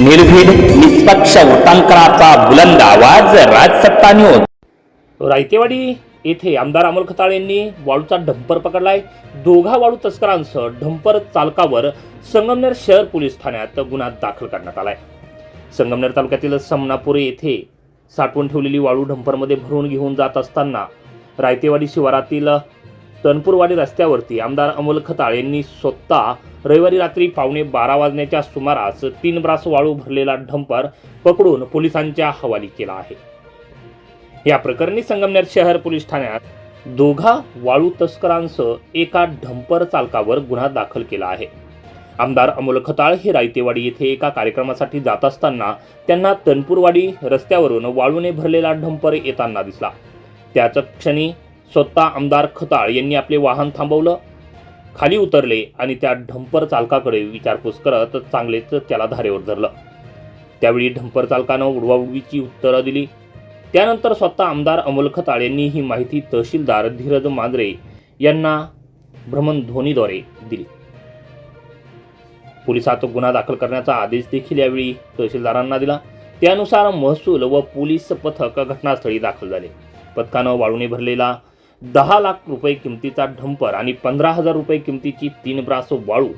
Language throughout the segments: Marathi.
निर्भीड निष्पक्ष वृत्तांकनाचा बुलंद आवाज राजसत्ता न्यूज रायतेवाडी येथे आमदार अमोल खताळ यांनी वाळूचा डंपर पकडलाय. दोघा वाळू तस्करांसह डंपर चालकावर संगमनेर शहर पोलीस ठाण्यात गुन्हा दाखल करण्यात आलाय. संगमनेर तालुक्यातील समनापूर येथे साठवून ठेवलेली वाळू डंपरमध्ये भरून घेऊन जात असताना रायतेवाडी शिवारातील तनपूरवाडी रस्त्यावरती आमदार अमोल खताळ यांनी स्वतः रविवारी रात्री पावणे बारा वाजण्याच्या सुमारास तीन ब्रास वाळू भरलेला डंपर पकडून पोलिसांच्या हवाली केला आहे. या प्रकरणी संगमनेर शहर पोलीस ठाण्यात दोघा वाळू तस्करांसह एका ढंपर चालकावर गुन्हा दाखल केला आहे. आमदार अमोल खताळ हे रायतेवाडी येथे एका कार्यक्रमासाठी जात असताना त्यांना तनपूरवाडी रस्त्यावरून वाळूने भरलेला ढंपर येताना दिसला. त्याच क्षणी स्वतः आमदार खताळ यांनी आपले वाहन थांबवलं खाली उतरले आणि त्या ढंपर चालकाकडे विचारपूस करत चांगलेच त्याला धारेवर धरलं. त्यावेळी ढंपर चालकानं उडवाउडवीची उत्तरं दिली. त्यानंतर स्वतः आमदार अमोल खताळ यांनी ही माहिती तहसीलदार धीरज मांजरे यांना भ्रमणध्वनीद्वारे दिली. पोलिसात गुन्हा दाखल करण्याचा आदेश देखील यावेळी तहसीलदारांना दिला. त्यानुसार महसूल व पोलीस पथक घटनास्थळी दाखल झाले. पथकानं वाळूने भरलेला दहा लाख रुपये किमतीचा ढंपर आणि पंधरा हजार रुपये किमतीची तीन ब्रास वाळू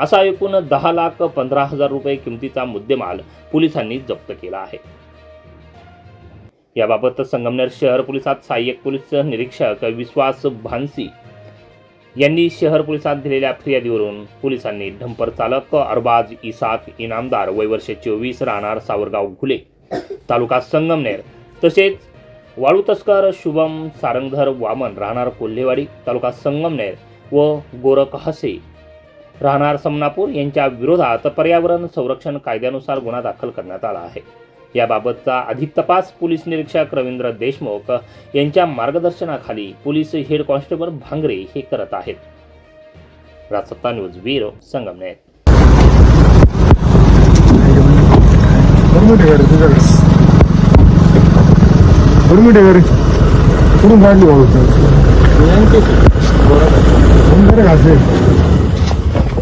असा एकूण दहा लाख पंधरा हजार रुपये किमतीचा मुद्देमाल पोलिसांनी जप्त केला आहे. याबाबत संगमनेर शहर पोलिसात सहाय्यक पोलीस निरीक्षक विश्वास भानसी यांनी शहर पोलिसात दिलेल्या फिर्यादीवरून पोलिसांनी ढंपर चालक अरबाज इसाक इनामदार वय वर्ष चोवीस राहणार सावरगाव घुले तालुका संगमनेर तसेच वाळू तस्कर शुभम सारंगधर वामन राहणार कोल्हेवाडी तालुका संगमनेर व गोरख हसे. राहणार समनापूर यांच्या विरोधात पर्यावरण संरक्षण कायद्यानुसार गुन्हा दाखल करण्यात आला आहे. याबाबतचा अधिक तपास पोलीस निरीक्षक रवींद्र देशमुख यांच्या मार्गदर्शनाखाली पोलीस हेड कॉन्स्टेबल भांगरे हे करत आहेत. Rajsatta news bureau Sangamner. बरं मिठे गाडी कुठून काढली बरं घासे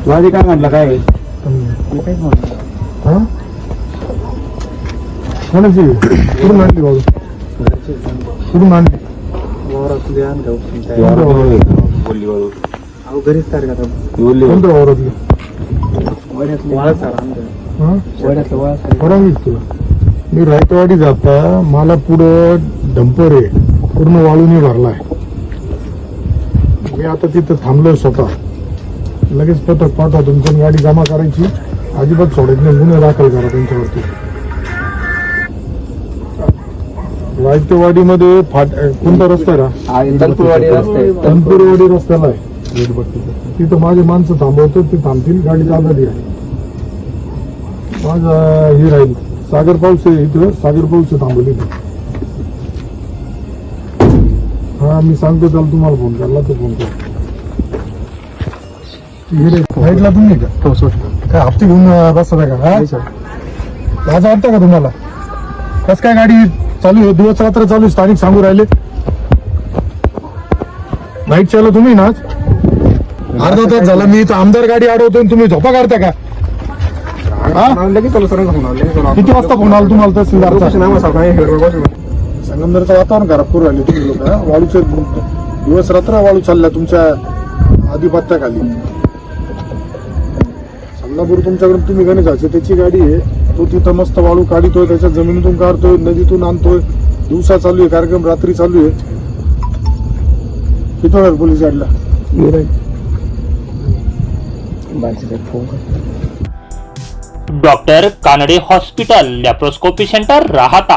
वादी काय म्हटलं काय? हा? कोणाची? कुठून आणली भाऊ. कुठून आणली. अहो घरीच तर का कोणत्या वावरातली? हा? परवानगीच तुला मी रायतवाडी जाता मला पुढं डंपर आहे. पूर्ण वाळूने भरलाय. मी आता तिथं थांबलोय स्वतः. लगेच पथक पाठवा तुमची गाडी जमा करायची. अजिबात सोडायची नाही. गुन्हे दाखल करा त्यांच्यावरती रायतेवाडीमध्ये फाट कोणता रस्ता आहे तनपूरवाडी रस्ते तनपूरवाडी रस्त्याला आहे. तिथं माझे माणसं थांबवतो ते थांबतील. गाडी चालली आहे. माझा हे राहील. सागर पाऊस आहे इथं सागर पाऊस आहे थांबवली. हा मी सांगतो त्याला तुम्हाला फोन करला तो फोन कर साईडला तुम्ही का? हो काय हप्ते घेऊन बसता का? हा? लाज वाटतं का तुम्हाला? कस काय गाडी चालू आहे? दिवस रात्र चालू आहे, स्थानिक सांगू राहिले. नाईट चालू तुम्ही ना आज? अर्धा तास झाला मी इथं आमदार गाडी अडवतोय आणि तुम्ही झोपा काढता का? हा? किती वाजता फोन आला तुम्हाला तहसीलदारचा? संगमनेरचं वातावरण खराब करू राहिले तुम्ही लोक वाळूचे दिवस रात्र वाळू चालल्या तुमच्या आधिपत्याखाली. संगमपूर तुमच्याकडून तुम्ही गणेशाचे त्याची गाडी आहे तो तिथं मस्त वाळू काढितोय त्याच्या जमिनीतून काढतोय नदीतून आणतोय दिवसा चालू आहे कार्यक्रम रात्री चालू आहे. किती वेळ पोलीस गाडीला doctor Kanade hospital laparoscopy centre राहता.